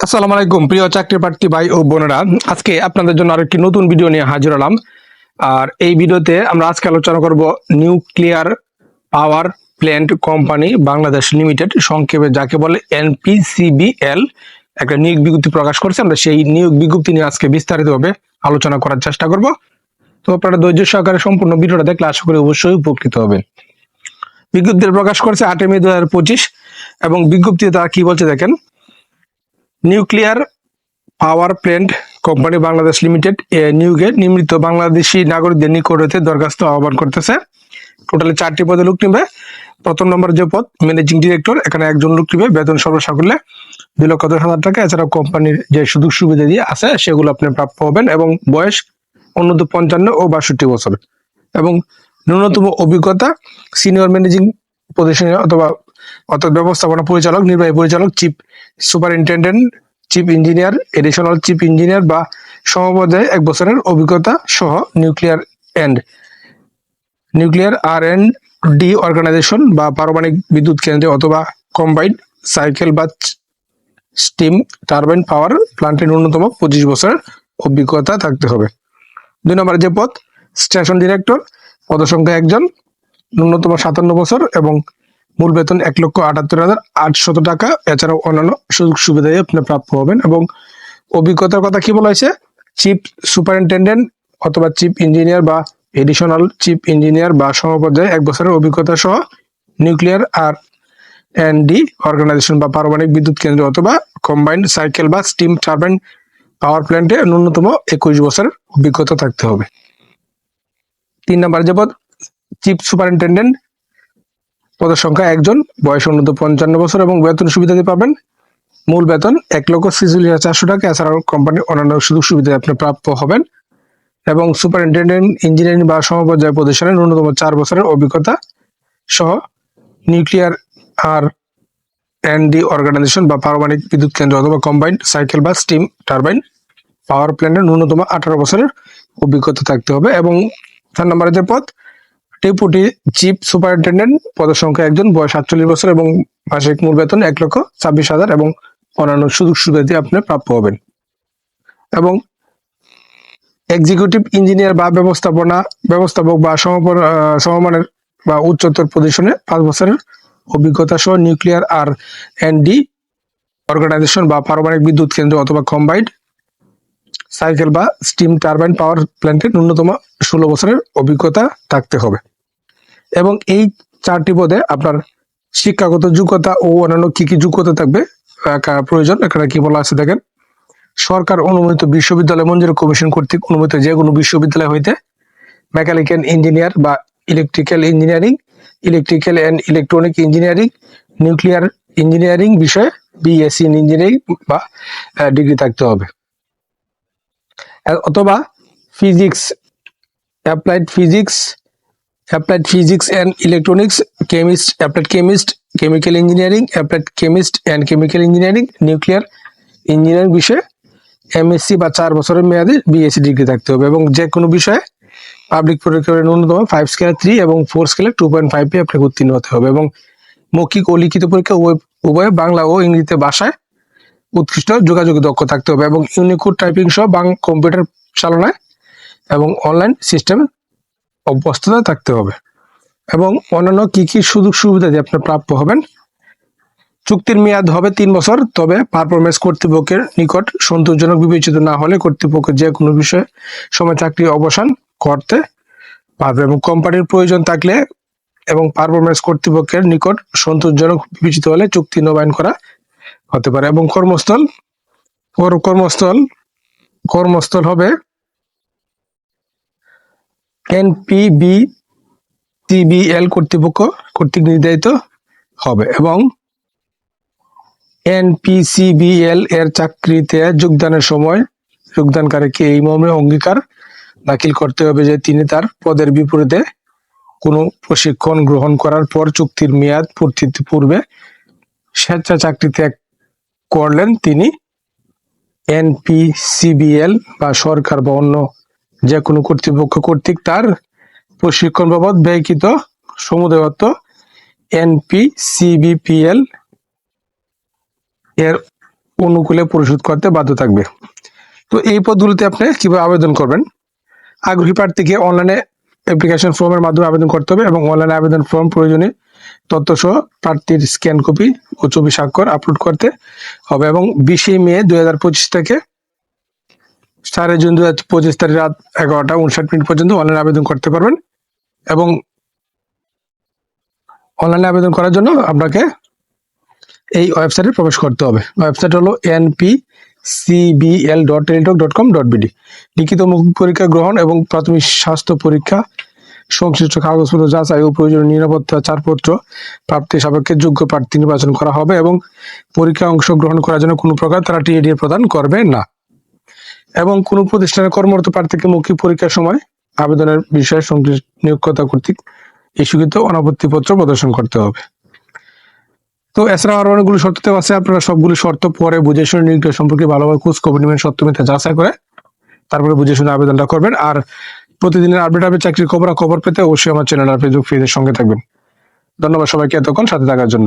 আসসালামু আলাইকুম, প্রিয় চাকরি প্রার্থী ভাই ও বোনেরা। আজকে আপনাদের জন্য আরেকটি নতুন ভিডিও নিয়ে হাজির হলাম। আর এই ভিডিওতে আমরা আজকে আলোচনা করব nuclear power plant company Bangladesh limited, সংক্ষেপে যাকে বলে এনপিসিবিএল। একটা নিয়োগ বিজ্ঞপ্তি প্রকাশ করছে, আমরা সেই নিয়োগ বিজ্ঞপ্তি নিয়ে আজকে বিস্তারিতভাবে আলোচনা করার চেষ্টা করব। তো আপনারা ধৈর্য সহকারে সম্পূর্ণ ভিডিওটা দেখলে আশা করি অবশ্যই উপকৃত হবেন। বিজ্ঞপ্তি প্রকাশ করেছে আটই মে দু হাজার পঁচিশ এবং বিজ্ঞপ্তিতে তারা কি বলছে দেখেন nuclear power plant company Bangladesh limited, এ নিয়োগে নিয়মিত বাংলাদেশি নাগরিকদের নিকট দরখাস্ত আহ্বান করতেছে। টোটালি চারটি পদে লোক নিবে। প্রথম নম্বর যে পদ ম্যানেজিং ডিরেক্টর এখানে একজন লোক নিবে, বেতন সর্বসাকুল্যে দুই লক্ষ দশ হাজার টাকা। এছাড়া কোম্পানির যে সুযোগ সুবিধা দিয়ে আছে, সেগুলো আপনি প্রাপ্য হবেন এবং বয়স অন্যত পঞ্চান্ন ও বাষট্টি বছর। এবং ন্যূনতম অভিজ্ঞতা সিনিয়র ম্যানেজিং পজিশনে অথবা অর্থাৎ ব্যবস্থাপনা পরিচালক, নির্বাহী পরিচালক, chief superintendent, chief engineer additional chief engineer বা সমপর্যায়ে এক বছরের অভিজ্ঞতা সহ nuclear and nuclear R and D organization বা পারমাণবিক বিদ্যুৎ কেন্দ্রে অথবা কম্বাইন্ড সাইকেল বা স্টিম টারবাইন পাওয়ার প্লান্টের ন্যূনতম পঁচিশ বছরের অভিজ্ঞতা থাকতে হবে। দুই নম্বর যে পদ স্টেশন ডিরেক্টর পদসংখ্যা একজন, ন্যূনতম সাতান্ন বছর এবং মূল বেতন এক লক্ষ আটাত্তর হাজার আটশত টাকা। এছাড়াও অন্যান্য সুযোগ সুবিধায় আপনি প্রাপ্য হবেন এবং অভিজ্ঞতার কথা কি বলা হয়েছে? চিফ সুপারিনটেন্ডেন্ট অথবা চিফ ইঞ্জিনিয়ার বা এডিশনাল চিফ ইঞ্জিনিয়ার বা সমপর্যায়ে এক বছরের অভিজ্ঞতা সহ নিউক্লিয়ার আর ডি অর্গানাইজেশন বা পারমাণবিক বিদ্যুৎ কেন্দ্র অথবা কম্বাইন্ড সাইকেল বা স্টিম টারবাইন পাওয়ার প্ল্যান্টে ন্যূনতম একুশ বছরের অভিজ্ঞতা থাকতে হবে। তিন নম্বর যে পদ, চিফ সুপারিনটেন্ডেন্ট পদের সংখ্যা একজন, বয়স অন্যত পঞ্চান্ন বছর এবং বেতন সুবিধাদি পাবেন। মূল বেতন এক লক্ষ হাজার চারশো টাকা, এছাড়াও কোম্পানির অন্যান্য সুযোগ সুবিধা আপনি প্রাপ্য হবেন। এবং সুপারিনটেন্ডেন্ট ইঞ্জিনিয়ারিং বা সমপর্যায় প্রতিষ্ঠানে ন্যূনতম চার বছরের অভিজ্ঞতা সহ নিউক্লিয়ার আর এনডি অর্গানাইজেশন বা পারমাণবিক বিদ্যুৎ কেন্দ্র অথবা কম্বাইন্ড সাইকেল বা স্টিম টারবাইন পাওয়ার প্ল্যান্টের ন্যূনতম আঠারো বছরের অভিজ্ঞতা থাকতে হবে। এবং চার নম্বরে যে পদ ডেপুটি চিফ সুপারিনটেন্ডেন্ট পদের সংখ্যা একজন, বয়স সাতচল্লিশ বছর এবং মাসিক মূল বেতন এক লক্ষ ছাব্বিশ হাজার এবং অন্যান্য সুযোগ সুবিধা দিয়ে আপনি প্রাপ্য হবেন। এবং এক্সিকিউটিভ ইঞ্জিনিয়ার বা ব্যবস্থাপনা, ব্যবস্থাপক বা সমমানের বা উচ্চতর পজিশনে পাঁচ বছরের অভিজ্ঞতা সহ nuclear R and D organization বা পারমাণবিক বিদ্যুৎ কেন্দ্র অথবা কম্বাইন্ড সাইকেল বা স্টিম টারবাইন পাওয়ার প্ল্যান্টের ন্যূনতম ষোলো বছরের অভিজ্ঞতা থাকতে হবে। এবং এই চারটি পদে আপনার শিক্ষাগত যোগ্যতা ও অন্যান্য কি কি যোগ্যতা থাকবে প্রয়োজন, এখানে কি বলা আছে দেখেন। সরকার অনুমোদিত বিশ্ববিদ্যালয় মঞ্জুর কমিশন কর্তৃক অনুমোদিত যে কোনো বিশ্ববিদ্যালয় হইতে মেকানিক্যাল ইঞ্জিনিয়ার বা electrical engineering electrical and electronic engineering nuclear engineering বিষয়ে বিএসসি ইন ইঞ্জিনিয়ারিং বা ডিগ্রি থাকতে হবে। অথবা physics applied physics applied physics and electronics chemist applied chemist chemical engineering applied chemist and chemical engineering nuclear engineering বিষয়ে MSc বা চার বছরের মেয়াদে বিএসসি ডিগ্রি থাকতে হবে এবং যে কোনো বিষয়ে পাবলিক পরীক্ষার ন্যূনতম ফাইভ স্কেলে থ্রি এবং ফোর স্কেলে টু পয়েন্ট ফাইভ আপনাকে উত্তীর্ণ হতে হবে এবং মৌখিক ও লিখিত পরীক্ষা উভয়, উভয়ে বাংলা ও ইংরেজিতে ভাষায় উৎকৃষ্ট যোগাযোগ দক্ষ থাকতে হবে এবং ইউনিকোড টাইপিং সহ বাং কম্পিউটার চালনায় এবং অনলাইন সিস্টেম অভ্যস্ততা থাকতে হবে। এবং অন্যান্য কি কি সুযোগ সুবিধা দিয়ে আপনি প্রাপ্য হবেন? চুক্তির মেয়াদ হবে তিন বছর, তবে পারফরমেন্স কর্তৃপক্ষের নিকট সন্তোষজনক বিবেচিত না হলে কর্তৃপক্ষ যে কোনো বিষয়ে সময় চাকরি অবসান করতে পারবে এবং কোম্পানির প্রয়োজন থাকলে এবং পারফরমেন্স কর্তৃপক্ষের নিকট সন্তোষজনক বিবেচিত হলে চুক্তি নবায়ন করা হতে পারে। এবং কর্মস্থল কর্মস্থল কর্মস্থল হবে এনপিবি টিবিএল কর্তৃপক্ষ, কর্তৃক নির্ধারিত হবে। এবং এনপিসিবিএল এর চাকরিতে যোগদানের সময় যোগদানকারীকে এই মর্মে অঙ্গীকার দাখিল করতে হবে যে তিনি তার পদের বিপরীতে কোনো প্রশিক্ষণ গ্রহণ করার পর চুক্তির মেয়াদ পূর্তির পূর্বে স্বেচ্ছা চাকরি ত্যাগ করলেন তিনি এনপিসিবিএল বা সরকার বা অন্য যে কোনো কর্তৃপক্ষ কর্তৃক তার প্রশিক্ষণ বাবদ ব্যয়কৃত অর্থ এনপিসিবিপিএল এর অনুকূলে পরিশোধ করতে বাধ্য থাকবে। তো এই পদগুলিতে আপনি কীভাবে আবেদন করবেন? আগ্রহী প্রার্থীকে অনলাইনে অ্যাপ্লিকেশন ফর্মের মাধ্যমে আবেদন করতে হবে এবং অনলাইনে আবেদন ফর্ম প্রয়োজনীয় তথ্য সহ প্রার্থীর স্ক্যান কপি ও ছবি স্বাক্ষর আপলোড করতে হবে এবং বিশে মে দুই হাজার পঁচিশ থেকে সাড়ে জুন দুই হাজার পঁচিশ তারিখ রাত এগারোটা উনষাট মিনিট পর্যন্ত অনলাইনে আবেদন করতে পারবেন এবং অনলাইনে আবেদন করার জন্য আপনাকে এই ওয়েবসাইটে প্রবেশ করতে হবে। ওয়েবসাইট হলো NP CBL dot Teletalk dot com dot BD লিখিত মৌখিক পরীক্ষা গ্রহণ এবং প্রাথমিক স্বাস্থ্য পরীক্ষা সংশ্লিষ্ট কাগজপত্র যাচাই ও প্রয়োজনীয় নিরাপত্তা ছাড়পত্র প্রাপ্তি সাপেক্ষে যোগ্য প্রার্থী নির্বাচন করা হবে এবং পরীক্ষায় অংশগ্রহণ করার জন্য কোনো প্রকার তারা টিএডি প্রদান করবে না। এবং কোনো প্রতিষ্ঠানে কর্মরত প্রার্থীকে মৌখিক পরীক্ষার সময় আবেদনের বিষয়ে সংশ্লিষ্ট নিয়োগকর্তা কর্তৃক ইস্যুকৃত অনাপত্তি পত্র প্রদর্শন করতে হবে। তো এছাড়া আরও অনেকগুলো শর্ত দেওয়া আছে। আপনারা সবগুলো শর্ত পরে বুঝে শুনে নিয়োগ সম্পর্কে ভালোভাবে খোঁজ খবর নেবেন সত্য মিথ্যা যাচাই করে তারপরে বুঝে শুনে আবেদনটা করবেন। আর প্রতিদিনের আপডেট হবে চাকরির খবর খবর পেতে অবশ্যই আমার চ্যানেল আর ফেসবুক পেজের সঙ্গে থাকবেন। ধন্যবাদ সবাইকে এতক্ষণ সাথে থাকার জন্য।